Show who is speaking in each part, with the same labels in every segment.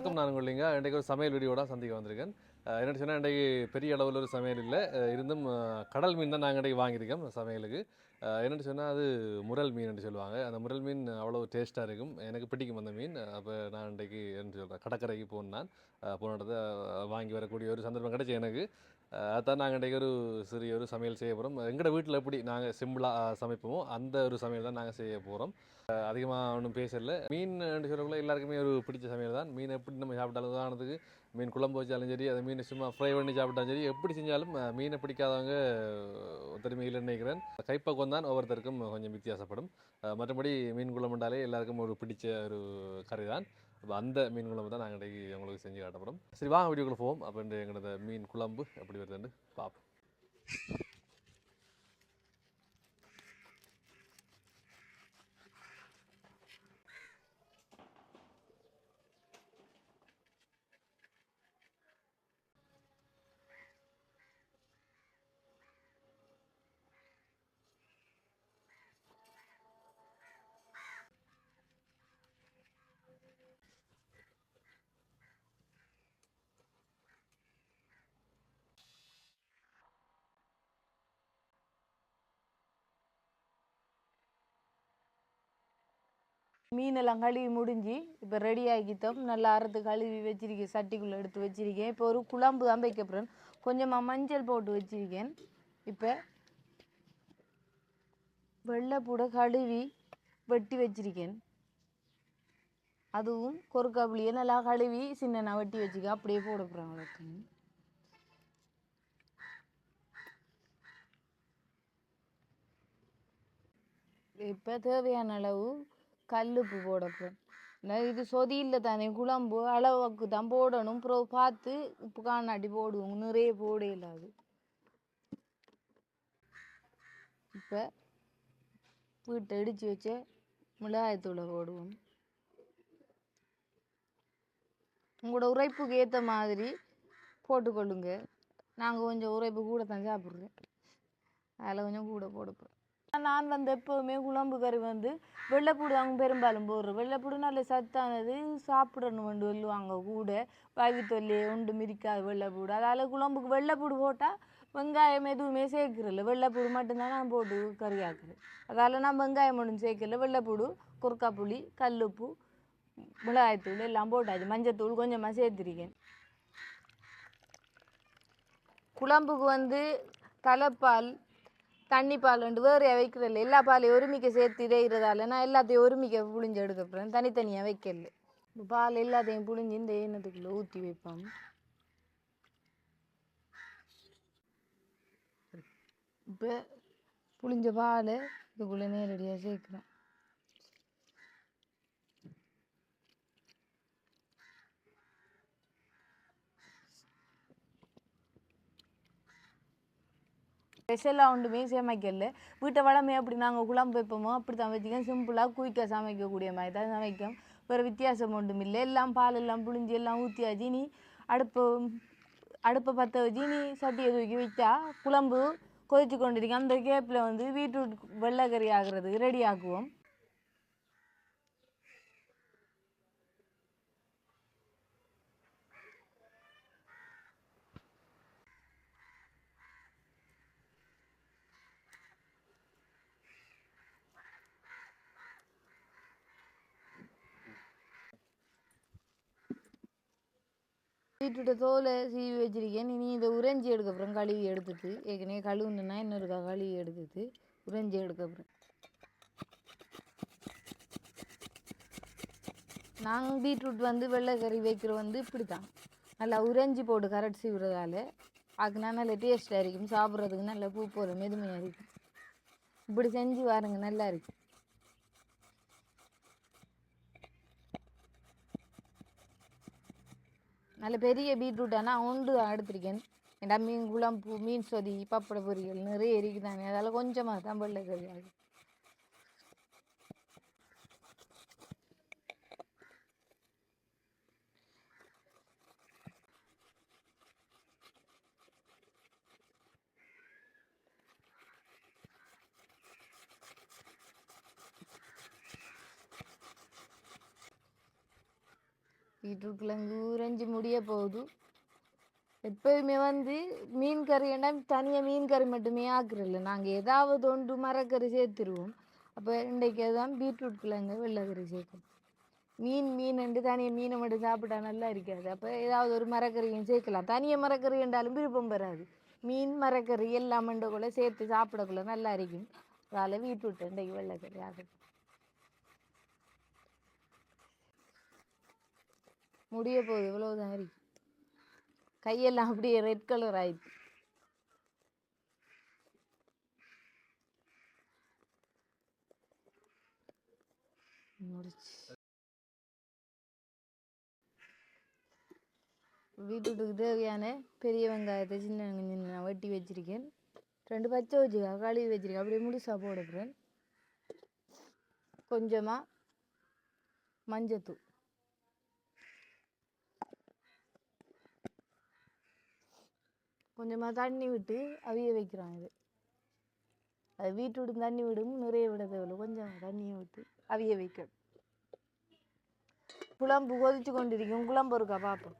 Speaker 1: வணக்கம் நான் உங்களிங்க இன்றைக்கு ஒரு சமையல் வீடியோட சந்திக்க வந்திருக்கேன். என்னன்னு சொன்னால் இன்றைக்கு பெரிய அளவில் ஒரு சமையல் இல்லை. இருந்தும் கடல் மீன் தான் நாங்கள் இன்றைக்கு வாங்கியிருக்கோம் சமையலுக்கு. என்னென்னு சொன்னால் அது முரல் மீன் சொல்லுவாங்க. அந்த முரல் மீன் அவ்வளோ டேஸ்ட்டாக இருக்கும். எனக்கு பிடிக்கும் அந்த மீன். அப்போ நான் இன்றைக்கு என்ன சொல்கிறேன் கடற்கரைக்கு போனேன் போன வாங்கி வரக்கூடிய ஒரு சந்தர்ப்பம் கிடைச்சி எனக்கு. அதான் நாங்கள் இன்றைக்கு ஒரு சிறிய ஒரு சமையல் செய்ய போகிறோம் எங்களோட வீட்டில் எப்படி நாங்கள் சிம்பிளாக சமைப்போமோ அந்த ஒரு சமையல் தான் நாங்கள் செய்ய போகிறோம் அதிகமாக ஒன்றும் பேசல. மீன் சொல்லக்குள்ள எல்லாருக்குமே ஒரு பிடிச்ச சமையல் தான். மீன் எப்படி நம்ம சாப்பிட்டாலும் உதாரணத்துக்கு மீன் குழம்பு வச்சாலும் சரி அதை மீன் சும்மா ஃப்ரை பண்ணி சாப்பிட்டாலும் சரி எப்படி செஞ்சாலும் மீனை பிடிக்காதவங்க ஒருத்தருமே இல்லைன்னு நினைக்கிறேன். கைப்பக்கம் தான் ஒவ்வொருத்தருக்கும் கொஞ்சம் வித்தியாசப்படும். மற்றபடி மீன் குழம்புண்டாலே எல்லாருக்கும் ஒரு பிடிச்ச ஒரு கறி தான் அப்போ அந்த மீன் குழம்பு தான் நாங்கள் இன்றைக்கி உங்களுக்கு செஞ்சு காட்டப்படும். சரி வாங்க வீடியோக்குள்ளே போவோம். அப்போ எங்களோட மீன் குழம்பு எப்படி வருதுன்னு பார்ப்போம்.
Speaker 2: மீனெல்லாம் கழுவி முடிஞ்சு இப்போ ரெடி ஆக்கிட்டோம் நல்லா அறுத்து கழுவி வச்சிருக்கேன். சட்டிக்குள்ளே எடுத்து வச்சிருக்கேன். இப்போ ஒரு குழம்பு தான் வைக்க போகிறேன் கொஞ்சமாக மஞ்சள் போட்டு வச்சிருக்கேன். இப்போ வெள்ளைப்பூட கழுவி வெட்டி வச்சிருக்கேன். அதுவும் கொறுக்காப்புளியை நல்லா கழுவி சின்ன வெட்டி வச்சுக்க அப்படியே போட போகிறேன் அவளுக்கு. இப்போ தேவையான அளவு கல்லுப்பு போடப்போ போகிறேன் இது சொதியில் தானே குழம்பு அளவுக்கு தான் போடணும். அப்புறம் பார்த்து உப்பு காணாட்டி போடுவோம். நிறைய போட இல்லாது இப்போ வீட்டை இடித்து வச்ச மிளகாயத்தூளை போடுவோம். உங்களோட உரைப்புக்கு ஏற்ற மாதிரி போட்டுக்கொள்ளுங்க. நாங்கள் கொஞ்சம் உரைப்பு கூட தான் சாப்பிட்றோம். அதில் கொஞ்சம் கூட போடுப்போம் நான் வந்து எப்போவுமே குழம்பு கறி வந்து வெள்ளைப்பூடு அவங்க பெரும்பாலும் போடுறோம் வெள்ளைப்பூடு நல்ல சத்தானது சாப்பிடணும் கொண்டு சொல்லுவாங்க கூட. வாய்வு தொல்லி உண்டு மிதிக்காது வெள்ளைப்பூடு. அதால் குழம்புக்கு வெள்ளைப்பூடு போட்டால் வெங்காயம் எதுவுமே சேர்க்கறதில்ல. வெள்ளைப்பூடு மட்டும்தான் நான் போட்டு கறி ஆக்குறேன் அதால் நான் வெங்காயம் ஒன்றும் சேர்க்கல வெள்ளைப்பூடு குறுக்காப்புளி கல்லுப்பு மிளகாய்த்தூள் எல்லாம் போட்டாச்சு. மஞ்சத்தூள் கொஞ்சமாக சேர்த்துருக்கேன். குழம்புக்கு வந்து தலைப்பால் தண்ணி பால் ரெண்டு வேறையாக வைக்கிறதில்ல. எல்லா பாலையும் ஒருமிக்க சேர்த்து இதைகிறதால நான் எல்லாத்தையும் ஒருமிக்க புழிஞ்சு எடுக்கப்புறேன். தனித்தனியாக வைக்கல இப்போ பால் எல்லாத்தையும் புழிஞ்சு இந்த எண்ணத்துக்குள்ளே ஊற்றி வைப்போம். இப்போ புளிஞ்ச பால் இதுக்குள்ளே நேரடியாக சேர்க்குறேன். ஸ்பெஷலாக ஒன்றுமே சமைக்கல வீட்டை வளமே அப்படி நாங்கள் குழம்பு வைப்போமோ அப்படி தான் வச்சுக்கோங்க சிம்பிளாக குயிக்காக சமைக்கக்கூடிய மாதிரி தான் சமைக்கும். வேறு வித்தியாசம் ஒன்றும் இல்லை. எல்லாம் பால் எல்லாம் புழிஞ்சு எல்லாம் ஊற்றியாச்சு நீ அடுப்பு அடுப்பை பற்ற வச்சு நீ சட்டியை தூக்கி வச்சா குழம்பு கொதிச்சு கொண்டிருக்கேன் அந்த கேப்பில் வந்து பீட்ரூட் வெள்ளைக்கறி ஆகுறதுக்கு ரெடி ஆக்குவோம். பீட்ரூட்டை தோலை சீவி வச்சிருக்கேன். இனி இதை உறைஞ்சி எடுக்க அப்புறம் கழுவி எடுத்துட்டு. ஏற்கனவே கழுவுனா இன்னொரு கழுவி எடுத்துட்டு உறைஞ்சி எடுக்க அப்புறம் நாங்கள் பீட்ரூட் வந்து வெள்ளைக்கறி வைக்கிற வந்து இப்படி தான் நல்லா உறைஞ்சி போட்டு கரட் சீவுறதால அதுக்குனா நல்ல டேஸ்ட்டாக இருக்கும். சாப்பிட்றதுக்கு நல்ல பூ போகிற மெதுமையாக இருக்கும். இப்படி செஞ்சு பாருங்கள் நல்லா இருக்கும். நல்ல பெரிய பீட்ரூட் ஆனால் உண்டு தான் எடுத்திருக்கேன் ஏன்டா மீன் குழம்பு மீன் சொதி பப்பட பொரியல் நிறைய இருக்குதானே அதால் கொஞ்சமாக தான் பிள்ளை கிடையாது ஆகும் பீட்ரூட் கிழங்கு உறைஞ்சி முடிய போகுது. எப்பயுமே வந்து மீன் கறினா தனியாக மீன் கறி மட்டுமே ஆக்குறதில்ல நாங்கள் ஏதாவது ஒன்று மரக்கறி சேர்த்துருவோம். அப்போ இன்றைக்கு தான் பீட்ரூட் கிழங்கு வெள்ளைக்கறி சேர்க்கணும் மீன் மீன் தனியாக மீனை மட்டும் சாப்பிட்டா நல்லா இருக்காது. அப்போ ஏதாவது ஒரு மரக்கறியும் சேர்க்கலாம். தனியாக மரக்கறி என்றாலும் விருப்பம் வராது. மீன் மரக்கறி எல்லாம் மண்டக்குள்ள சேர்த்து சாப்பிடக்குள்ள நல்லா இருக்கும். அதனால் பீட்ரூட் இன்றைக்கு வெள்ளைக்கறி ஆகும் முடிய போகுது. இவ்வளோதான் இருக்கு. கையெல்லாம் அப்படியே ரெட் கலர் ஆயிடுச்சு. முடிச்சு. வீட்டுக்கு தேவையான பெரிய வெங்காயத்தை சின்ன வெங்காயம் நான் வெட்டி வச்சிருக்கேன். ரெண்டு பச்சை வச்சுக்கா கழுவி வச்சிருக்கேன். அப்படியே முழுசாக போடுறேன் கொஞ்சமாக மஞ்சத்தூள். கொஞ்சமாக தண்ணி விட்டு அவிய வைக்கிறோம் இது. அது வீட்டு தண்ணி விடும் நிறைய விட தேவையில்ல கொஞ்சம் தண்ணியை விட்டு அவிய வைக்கணும் குழம்பு கொதிச்சு கொண்டிருக்கும். குழம்பு இருக்கா பார்ப்போம்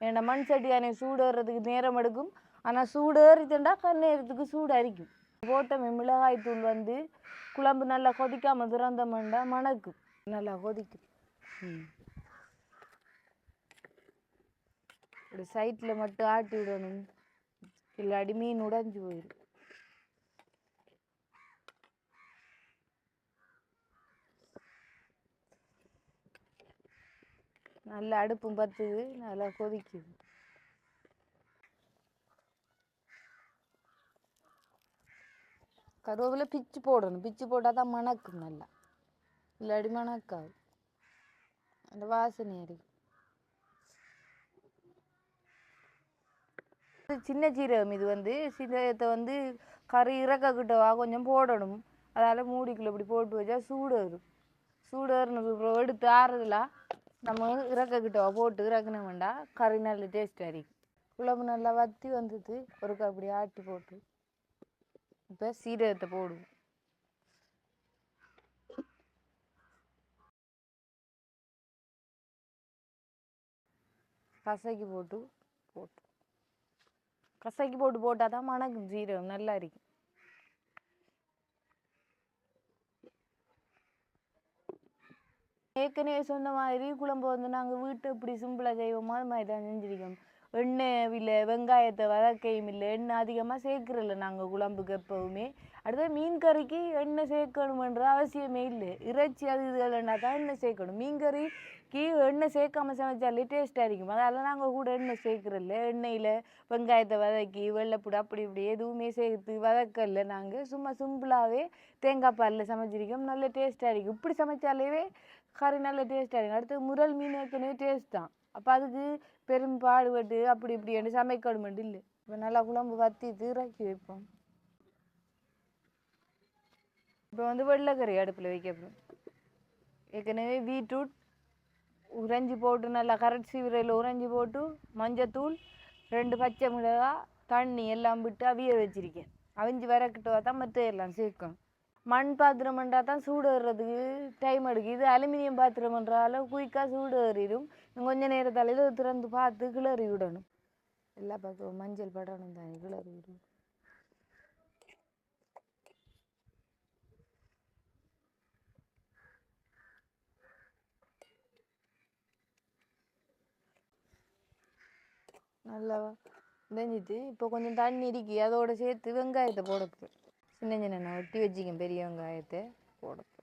Speaker 2: ஏன்னா மண் சட்டி தானே சூடேறதுக்கு நேரம் எடுக்கும். ஆனால் சூடேறித்துண்டா கண்ணேறதுக்கு சூடு அரிக்கும் போட்ட மிளகாய் தூள் வந்து குழம்பு நல்லா கொதிக்காம திறந்தோம்னா மணக்கும் நல்லா கொதிக்கும். ம். இப்படி சைட்டில் மட்டும் ஆட்டி விடணும் இல்லாட்டி மீன் உடைஞ்சு போயிடும் நல்லா அடுப்பும் பத்துது நல்லா கொதிக்குது கருவேப்பிலை பிச்சு போடணும் பிச்சு போட்டால் தான் மணக்கும் நல்லா இல்லாட்டி மணக்காது அந்த வாசனை அடிக்கும் சின்ன சீரகம் இது வந்து சீரகத்தை வந்து கறி இறக்கக்கிட்டவா கொஞ்சம் போடணும். அதால் மூடிக்குள்ள இப்படி போட்டு வச்சா சூடு வரும். சூடு வரணும் எடுத்து ஆறுதலாக நம்ம இறக்கக்கிட்டவா போட்டு இறக்கணும் வேண்டாம் கறி நல்ல டேஸ்ட்டாக இருக்கும் குழம்பு நல்லா வத்தி வந்தது ஒருக்கா அப்படி ஆட்டி போட்டு இப்போ சீரகத்தை போடுவோம். கசக்கி போட்டு போட்டு. கசக்கி போட்டு போட்டால் தான் மணக்கும் சீரகம் நல்லா இருக்கும் ஏற்கனவே சொன்ன மாதிரி குழம்பு வந்து நாங்கள் வீட்டை இப்படி சிம்பிளாக செய்வோமோ? அது மாதிரி தான் செஞ்சிருக்கோம். எண்ணெய் இல்லை வெங்காயத்தை வதக்கையும் இல்லை எண்ணெய் அதிகமாக சேர்க்குறதில்ல நாங்கள் குழம்புக்கு எப்போவுமே. அடுத்தது மீன் கறிக்கு எண்ணெய் சேர்க்கணுமன்ற அவசியமே இல்லை. இறைச்சி அது இதுகள்னா தான் எண்ணெய் சேர்க்கணும். மீன் கறிக்கு எண்ணெய் சேர்க்காம சமைச்சாலே டேஸ்ட்டாக இருக்கும் அதெல்லாம் நாங்கள் கூட எண்ணெய் சேர்க்குறதில்ல. எண்ணெயில் வெங்காயத்தை வதக்கி வெள்ளைப்பூடு அப்படி இப்படி எதுவுமே சேர்த்து வதக்கல நாங்கள் சும்மா சிம்பிளாகவே தேங்காய் பாலில் சமைச்சிருக்கோம். நல்ல டேஸ்ட்டாக இருக்கும் இப்படி சமைச்சாலே கறி நல்ல டேஸ்ட்டாக இருக்கும் அடுத்து முரல் மீன் ஏற்கனவே டேஸ்ட் தான். அப்போ அதுக்கு பெரும் பாடுபட்டு அப்படி இப்படி என்று சமைக்கணுமெண்டு இல்லை. இப்போ நல்லா குழம்பு வத்தி இறக்கி வைப்போம். இப்போ வந்து வெள்ளைக்கறி அடுப்பில் வைக்க ஏற்கனவே பீட்ரூட் உறைஞ்சி போட்டு நல்லா கரட்சி சீவிரையில் உறைஞ்சி போட்டு மஞ்சத்தூள் ரெண்டு பச்சை மிளகாய் தண்ணி எல்லாம் விட்டு அவிய வச்சிருக்கேன். அவிஞ்சு வரக்கிட்ட தான் மற்ற எல்லாம் சேர்க்கணும் மண் பாத்திரம் தான் சூடு ஏறுறதுக்கு டைம் எடுக்கும். இது அலுமினியம் பாத்திரம் பண்ணுறால குயிக்காக சூடு ஏறிடும் கொஞ்சம் நேரத்தால் திறந்து பார்த்து கிளறி விடணும். எல்லா பக்கம் மஞ்சள் படணும் தானே கிளறி விடணும். நல்லா வெஞ்சிட்டு இப்போ கொஞ்சம் தண்ணி இருக்கு அதோட சேர்த்து வெங்காயத்தை போட சின்ன சின்ன ஒட்டி வெட்டி வச்சுக்கேன் பெரிய வெங்காயத்தை போடப்போ.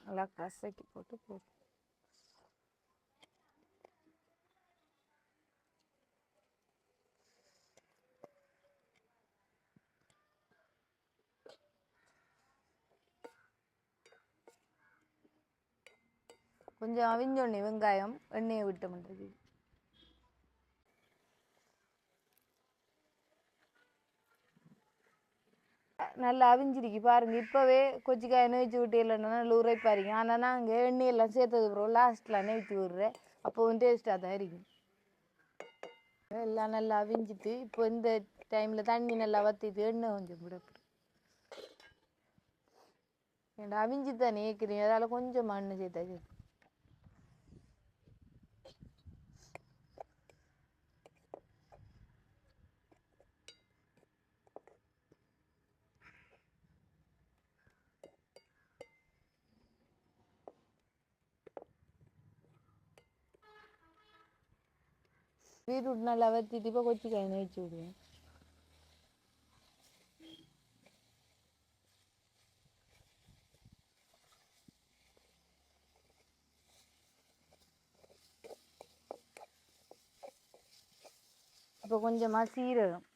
Speaker 2: நல்லா கசக்கி போட்டு போட்டு கொஞ்சம் அவிஞ்சோடனே வெங்காயம் எண்ணெயை விட்ட பண்ணுறது நல்லா அவிஞ்சிருக்கு பாருங்க. இப்போவே கொச்சிக்காயை நெய்ச்சி விட்டு இல்லைன்னா நல்லா உரைப்பாருங்க. ஆனால் நாங்கள் எண்ணெயெல்லாம் சேர்த்தது அப்புறம் லாஸ்ட்டில் நெய்ச்சி விடுறேன் அப்போவும் டேஸ்ட்டாக தான் இருக்கும் எல்லாம் நல்லா அவிஞ்சிட்டு இப்போ இந்த டைமில் தண்ணி நல்லா வற்றிட்டு எண்ணெய் கொஞ்சம் விட ஏன்டா அவிஞ்சு தானே ஏற்கிறீங்க அதால் கொஞ்சம் மண்ணு சேர்த்தாச்சு பீட்ரூட் நல்லா வத்திட்டு இப்போ கொச்சிக்காய் நெய்ச்சி விடுவேன் இப்போ கொஞ்சமாக சீரகம்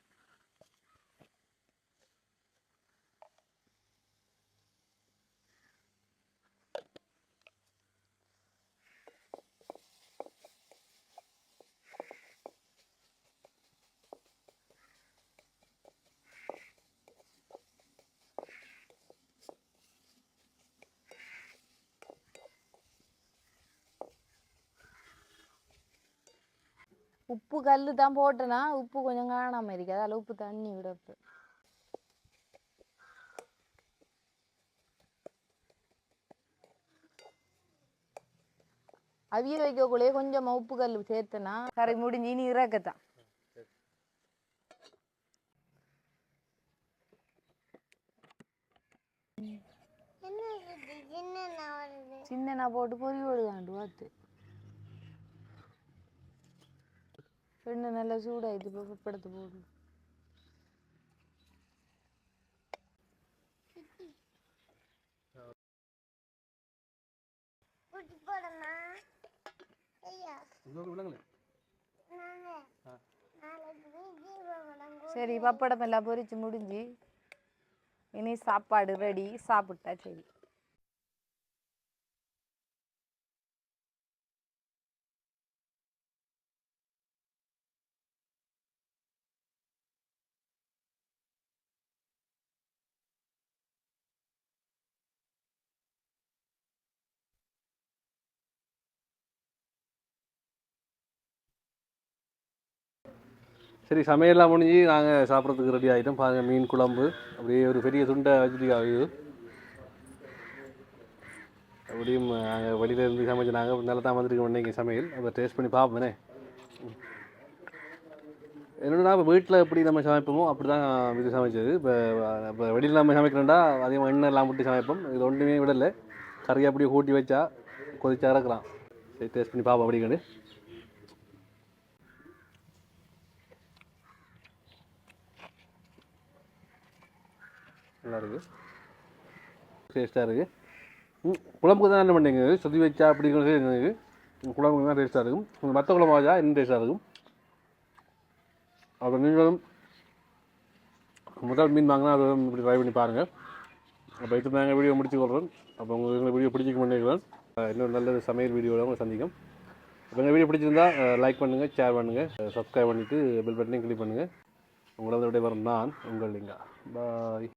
Speaker 2: உப்பு கல் தான் போட்டேன்னா உப்பு கொஞ்சம் காணாம இருக்கு. அதால உப்பு தண்ணி விடப்பு அவிய வைக்கக்குள்ளேயே கொஞ்சம் உப்பு கல் சேர்த்தனா கரை முடிஞ்சு இனி இறக்கத்தான். சின்ன போட்டு பொறி விடுதாண்டு பார்த்து. எண்ணெய் நல்லா சூடாயிட்டு இப்போ பப்படத்தை போடு. சரி பப்படம் எல்லாம் பொரிச்சு முடிஞ்சு. இனி சாப்பாடு ரெடி சாப்பிட்டா சரி.
Speaker 1: சரி சமையல்லாம் முடிஞ்சு நாங்கள் சாப்பிட்றதுக்கு ரெடி ஆகிட்டோம் பாருங்க மீன் குழம்பு. அப்படியே ஒரு பெரிய துண்டை வச்சுட்டு ஆகுது. அப்படியும் நாங்கள் வெளியில இருந்து சமைச்சு நாங்கள் நல்லா தான் வந்துருக்கோம் இன்னைக்கு சமையல். அப்போ டேஸ்ட் பண்ணி பார்ப்போமே. என்னென்னா இப்போ வீட்டில் எப்படி நம்ம சமைப்போமோ அப்படி தான் இது சமைச்சது. இப்போ இப்போ வெளியில் நம்ம சமைக்கிறோம்டா அதிகமாக எண்ணெய் எல்லாம் விட்டு சமைப்போம். இது ஒன்றுமே விடலை. கறியை அப்படியே கூட்டி வச்சா கொதிச்சா இறக்கலாம் சரி டேஸ்ட் பண்ணி பார்ப்போம் அப்படிங்கன்னு நல்லாயிருக்கு டேஸ்ட்டாக இருக்குது ம் குழம்புக்கு தான் என்ன பண்ணீங்க? சுத்தி வச்சா அப்படிங்கிறது எனக்கு குழம்புக்கு தான் டேஸ்ட்டாக இருக்கும். உங்கள் மற்ற குழம்பு வச்சா இன்னும் டேஸ்ட்டாக இருக்கும். அப்புறம் நீங்களும் முதல் மீன் வாங்கினா அதை இப்படி ட்ரை பண்ணி பாருங்கள் அப்போ இது நாங்கள் வீடியோ முடிச்சு கொள்கிறோம் அப்போ உங்களுக்கு எங்களை வீடியோ பிடிச்சிக்க பண்ணிக்கிறேன் இன்னொரு நல்ல சமையல் வீடியோவில் உங்களை சந்திக்கும். அப்போ எங்கள் வீடியோ பிடிச்சிருந்தா லைக் பண்ணுங்கள் ஷேர் பண்ணுங்கள் சப்ஸ்கிரைப் பண்ணிவிட்டு பெல் பட்டனையும் கிளிக் பண்ணுங்கள் உங்களை விட நான் உங்கள் லிங்கா. பாய்